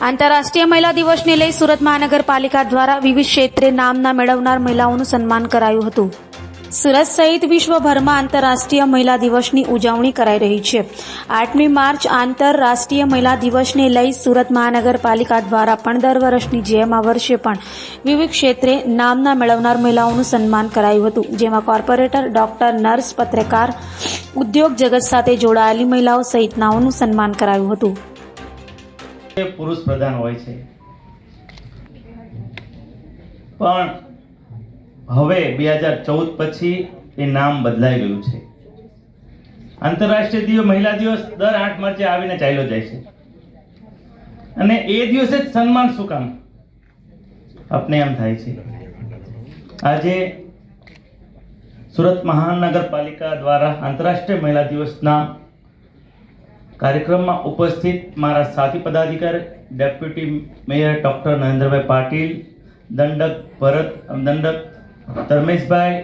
આંતરરાષ્ટ્રીય મહિલા દિવસને લઈ સુરત મહાનગરપાલિકા દ્વારા વિવિધ ક્ષેત્રે નામના મેળવનાર મહિલાઓનું સન્માન કરાયું હતું. સુરત સહિત વિશ્વભરમાં આંતરરાષ્ટ્રીય મહિલા દિવસની ઉજવણી કરાઈ રહી છે. આઠમી માર્ચ આંતરરાષ્ટ્રીય મહિલા દિવસને લઈ સુરત મહાનગરપાલિકા દ્વારા પણ દર વર્ષની જેમ આ વર્ષે પણ વિવિધ ક્ષેત્રે નામના મેળવનાર મહિલાઓનું સન્માન કરાયું હતું. જેમાં કોર્પોરેટર, ડોક્ટર, નર્સ, પત્રકાર, ઉદ્યોગ જગત સાથે જોડાયેલી મહિલાઓ સહિતનાઓનું સન્માન કરાયું હતું. પુરુષ પ્રધાન હોય છે. પણ હવે બે હજાર ચૌદ પછી એ નામ બદલાઈ ગયું છે. આંતરરાષ્ટ્રીય દિવસ મહિલા દિવસ દર આઠ માર્ચે આવીને ચાલ્યો જાય છે. અને એ દિવસે જ સન્માન શું કામ? આપને એમ થાય છે. આજે સુરત મહાનગરપાલિકા દ્વારા આંતરરાષ્ટ્રીય મહિલા દિવસના કાર્યક્રમમાં ઉપસ્થિત મારા સાથી પદાધિકારી, deputy mayor doctor Narendrabhai Patil, દંડક ભરત, દંડક ધર્મેશભાઈ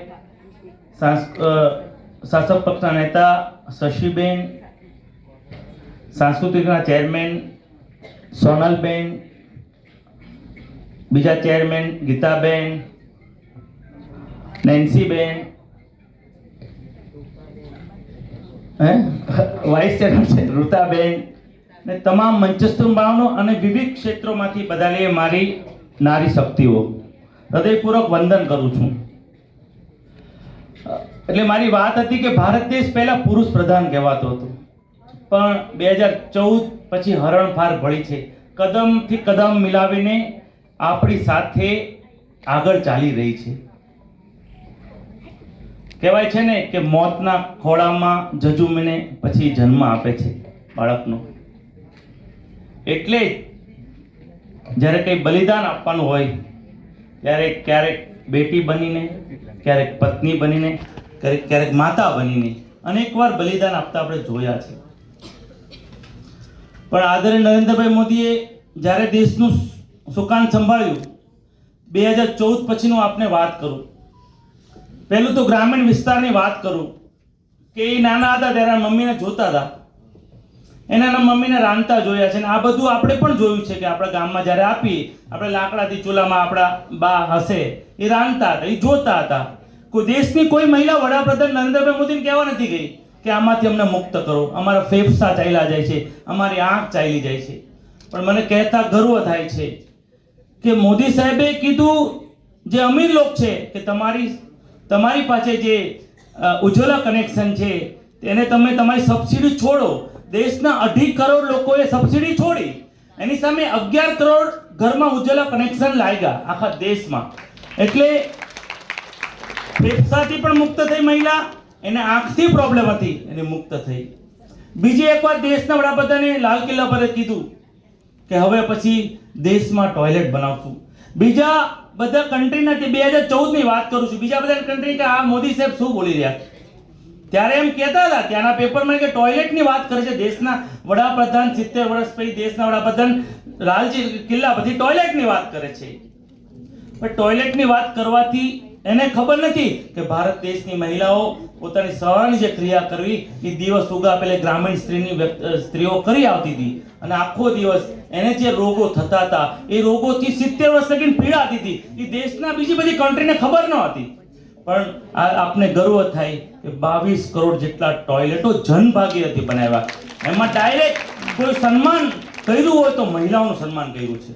શાસક પક્ષના નેતા શશીબેન, સાંસ્કૃતિકના ચેરમેન સોનલબેન, બીજા chairman Gitaben, Nancyben vice chairman Rutaben ને તમામ મંચસ્થ ભાવનો અને વિવિધ ક્ષેત્રોમાંથી બધાને મારી નારી શક્તિઓ. હૃદયપૂર્વક વંદન કરું છું. એટલે મારી વાત હતી કે ભારત દેશ પહેલા પુરુષ પ્રધાન કહેવાતો હતો. પણ બે હજાર ચૌદ પછી હરણફાર ભળી છે. કદમથી કદમ મિલાવીને આપણી સાથે આગળ ચાલી રહી છે. કહેવાય છે ને કે મોતના ખોળામાં જજુમીને પછી જન્મ આપે છે બાળકનો. એટલે જ્યારે કંઈ બલિદાન આપવાનું હોય, ત્યારે ક્યારેક બેટી બનીને, ક્યારેક પત્ની બનીને, ક્યારેક ક્યારેક માતા બનીને અનેકવાર બલિદાન આપતા આપણે જોયા છે. પણ આદરણીય નરેન્દ્રભાઈ મોદીએ જ્યારે દેશનું સુકાન સંભાળ્યું, બે હજાર ચૌદ પછીનું આપને વાત કરું. પહેલું તો ગ્રામીણ વિસ્તારની વાત કરું કે એ નાના હતા ત્યારે મમ્મીને જોતા હતા. એના મમ્મીને રાંધતા જોયા છે અને આ બધું આપણે પણ જોયું છે કે આપણા ગામમાં જ્યારે આપીએ, આપણે લાકડાથી ચૂલામાં આપણા બા હશે, એ રાંધતા હતા, એ જોતા હતા. કોઈ દેશની કોઈ મહિલા વડાપ્રધાન નરેન્દ્રભાઈ મોદીને કહેવા નથી ગઈ કે આમાંથી અમને મુક્ત કરો. અમારા ફેફસા ચાલ્યા જાય છે, અમારી આંખ ચાલી જાય છે. પણ મને કહેતા ગર્વ થાય છે કે મોદી સાહેબે કીધું, જે અમીર લોક છે, કે તમારી તમારી પાસે જે ઉજ્જવલા કનેક્શન છે, તેને તમે તમારી સબસિડી છોડો. દેશના અઢી કરોડ લોકોએ સબસિડી છોડી. એની સામે અગિયાર કરોડ ઘરમાં ઉજ્જવલા કનેક્શન લાગ્યા આખા દેશમાં. એટલે ફેફસાથી પણ મુક્ત થઈ મહિલા, એને આંખથી પ્રોબ્લેમ હતી, એને મુક્ત થઈ. બીજી એકવાર દેશના વડાપ્રધાને લાલ કિલ્લા પર કીધું કે હવે પછી દેશમાં ટોયલેટ બનાવશું. બીજા બધા કન્ટ્રીના બે હજાર ચૌદની વાત કરું છું. બીજા બધા કન્ટ્રી કે આ મોદી સાહેબ શું બોલી રહ્યા ત્યારે એમ કહેતા હતા ત્યાંના પેપરમાં કે ટોયલેટની વાત કરે છે દેશના વડાપ્રધાન સિત્તેર વર્ષ પછી દેશના વડાપ્રધાન લાલજી કિલ્લા પછી ટોયલેટની વાત કરે છે. પણ ટોયલેટની વાત કરવાથી એને ખબર નથી કે ભારત દેશની મહિલાઓ પોતાની સવારની જે ક્રિયા કરવી, એ દિવસ ઉગા પેલે ગ્રામીણ સ્ત્રીની સ્ત્રીઓ કરી આવતી હતી. અને આખો દિવસ એને જે રોગો થતા હતા, એ રોગોથી સિત્તેર વર્ષ લગી પીડાતી હતી. એ દેશના બીજી બધી કન્ટ્રીને ખબર ન હતી. પણ આ આપને ગર્વ થાય કે બાવીસ કરોડ જેટલા ટોયલેટો જનભાગીરથી બનાવ્યા. એમાં ડાયરેક્ટ કોઈ સન્માન કર્યું હોય તો મહિલાઓનું સન્માન કર્યું છે.